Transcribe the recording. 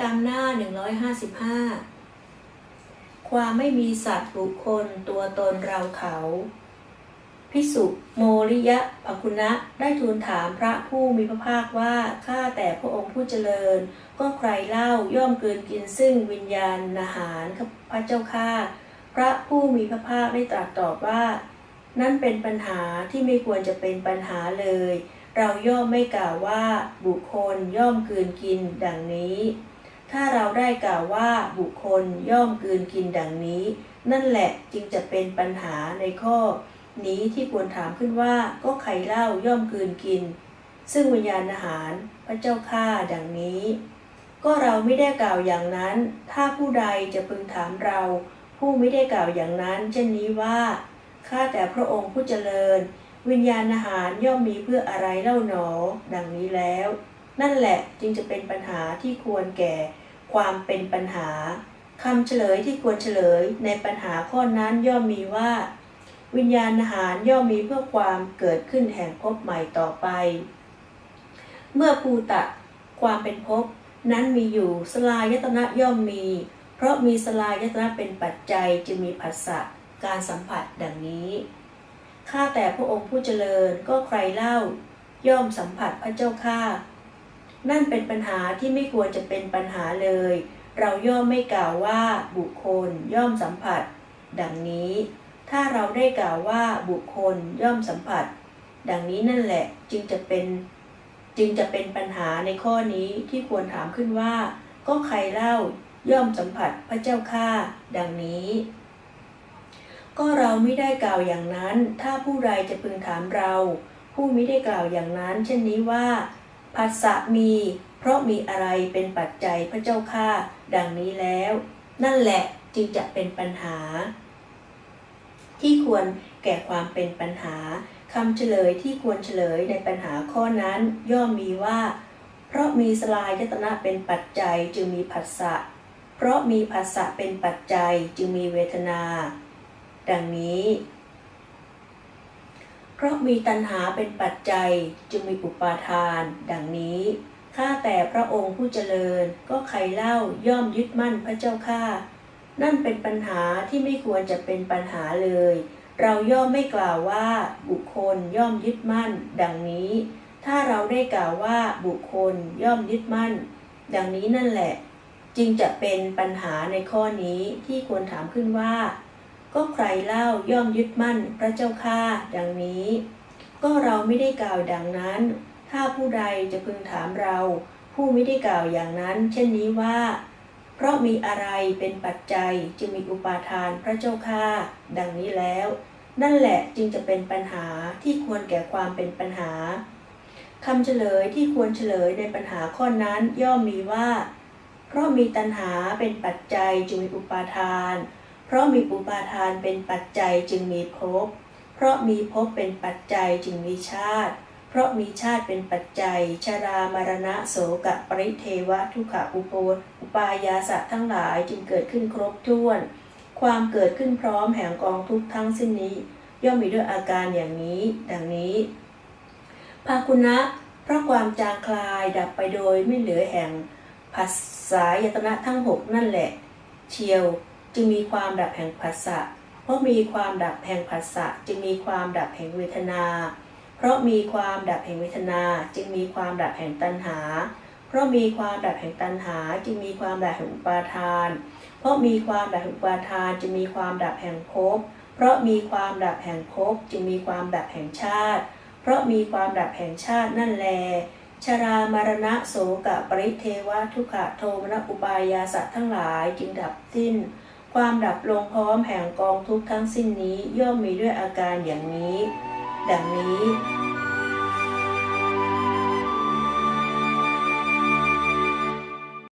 กรรมหน้า 155 ความไม่มีสัตว์บุคคลตัวตนเราเขา พิสุโมริยะปคุณะได้ทูลถามพระผู้มีพระภาคว่าข้าแต่พระองค์ผู้เจริญ ก็ใครเล่าย่อมเกินกินซึ่งวิญญาณอาหารพระเจ้าข้าพระผู้มีพระภาคได้ตรัสตอบว่า นั่นเป็นปัญหาที่ไม่ควรจะเป็นปัญหาเลยเราย่อมไม่กล่าวว่าบุคคลย่อมกืนกินดังนี้ ถ้าเราได้กล่าวว่าบุคคลย่อมกืนกินดังนี้ นั่นแหละจึงจะเป็นปัญหาในข้อ นี้ที่ควรถามขึ้นว่าก็ใครเล่าย่อมกืนกิน ซึ่งวิญญาณอาหารพระเจ้าข้าดังนี้ ก็เราไม่ได้กล่าวอย่างนั้น ถ้าผู้ใดจะพึงถามเรา ผู้ไม่ได้กล่าวอย่างนั้น เช่นนี้ว่าข้าแต่พระองค์ผู้เจริญ วิญญาณอาหารย่อมมีเพื่ออะไรเล่าหนอ ดังนี้แล้ว นั่นแหละจึงจะเป็นปัญหาที่ควรแก่ความเป็นปัญหาคำเฉลยที่ควรเฉลยในปัญหาข้อนั้นย่อมมีว่า วิญญาณอาหารย่อมมีเพื่อความเกิดขึ้นแห่งภพใหม่ต่อไป เมื่อภูตะความเป็นภพนั้นมีอยู่สลายตนะย่อมมี เพราะมีสลายตนะเป็นปัจจัยจึงมีผัสสะการสัมผัสดังนี้ข้าแต่พระองค์ผู้เจริญก็ใครเล่า ย่อมสัมผัสพระเจ้าข้า นั่นเป็นปัญหาที่ไม่ควรจะเป็นปัญหาเลย เราย่อมไม่กล่าวว่าบุคคลย่อมสัมผัส ดังนี้ ถ้าเราได้กล่าวว่าบุคคลย่อมสัมผัส ดังนี้นั่นแหละจึงจะเป็นจึงจะเป็นปัญหาในข้อนี้ที่ควรถามขึ้นว่า ก็ใครเล่าย่อมสัมผัสพระเจ้าข้าดังนี้ ก็เราไม่ได้กล่าวอย่างนั้น ถ้าผู้ใดจะพึงถามเรา ผู้ไม่ได้กล่าวอย่างนั้น เช่นนี้ว่า ภาษะมี เพราะมีอะไรเป็นปัจจัยพระเจ้าข้าดังนี้แล้ว นั่นแหละจึงจะเป็นปัญหา ที่ควรแก่ความเป็นปัญหาคำเฉลยที่ควรเฉลยในปัญหาข้อนั้น ย่อมมีว่า เพราะมีสลายยตนะเป็นปัจจัยจึงมีผัสสะเพราะมีผัสสะเป็นปัจจัยจึงมีเวทนา ดังนี้ เพราะมีตัณหาเป็นปัจจัยจึงมีอุปาทาน ดังนี้ข้าแต่พระองค์ผู้เจริญก็ใครเล่าย่อมยึดมั่นพระเจ้าข้านั่นเป็นปัญหาที่ไม่ควรจะเป็นปัญหาเลย เราย่อมไม่กล่าวว่าบุคคลย่อมยึดมั่น ดังนี้ ถ้าเราได้กล่าวว่าบุคคลย่อมยึดมั่น ดังนี้นั่นแหละ จึงจะเป็นปัญหาในข้อนี้ที่ควรถามขึ้นว่า ก็ใครเล่าย่อมยึดมั่นพระเจ้าข้าดังนี้ ก็เราไม่ได้กล่าวดังนั้น ถ้าผู้ใดจะพึงถามเรา ผู้ไม่ได้กล่าวอย่างนั้น เช่นนี้ว่า เพราะมีอะไรเป็นปัจจัยจึงมีอุปาทานพระเจ้าข้าดังนี้แล้ว นั่นแหละจึงจะเป็นปัญหาที่ควรแก่ความเป็นปัญหาคำเฉลยที่ควรเฉลยในปัญหาข้อนั้นย่อมมีว่า เพราะมีตัณหาเป็นปัจจัยจึงมีอุปาทาน เพราะมีอุปาทานเป็นปัจจัยจึงมีภพ เพราะมีภพเป็นปัจจัยจึงมีชาติ เพราะมีชาติเป็นปัจจัย ชรามรณะโสกะปริเทวะทุกขะอุปอุปายาสะทั้งหลายจึงเกิดขึ้นครบถ้วน ความเกิดขึ้นพร้อมแห่งกองทุกข์ทั้งสิ้นนี้ ย่อมมีด้วยอาการอย่างนี้ ดังนี้ภาคุณะเพราะความจางคลายดับไปโดยไม่เหลือแห่งภาษายตนะทั้งหกนั่นแหละ เชียว จึงมีความดับแห่งภาษะเพราะมีความดับแห่งภาษะจึงมีความดับแห่งเวทนา เพราะมีความดับแห่งเวทนา จึงมีความดับแห่งตัณหา เพราะมีความดับแห่งตัณหา จึงมีความดับแห่งอุปาทาน เพราะมีความดับแห่งอุปาทาน จึงมีความดับแห่งภพ เพราะมีความดับแห่งภพจึงมีความดับแห่งชาติ เพราะมีความดับแห่งชาตินั่นแลชรามรณะโสกะปริเทวะทุกขะโทมนะอุปายาสัตว์ทั้งหลายจึงดับสิ้น ความดับลงพร้อมแห่งกองทุกข์ทั้งสิ้นนี้ย่อมมีด้วยอาการอย่างนี้ ดังนี้